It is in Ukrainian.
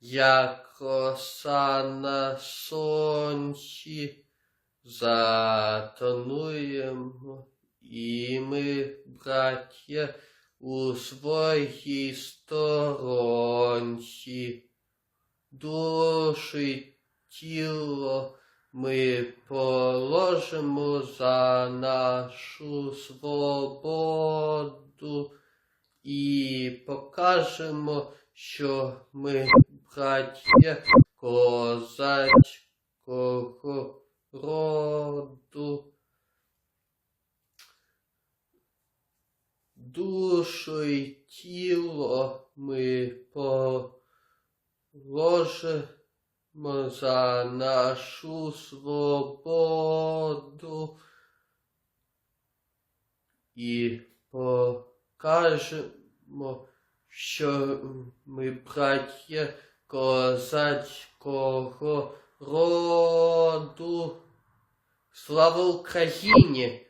як роса на сонці. Затонуємо і ми, браття, у своїй сторонці. Душу й тіло ми положимо за нашу свободу і покажемо, що ми браття козацького роду. Душу й тіло ми положимо за нашу свободу і покажемо, що ми браття козацького роду. Слава Україні!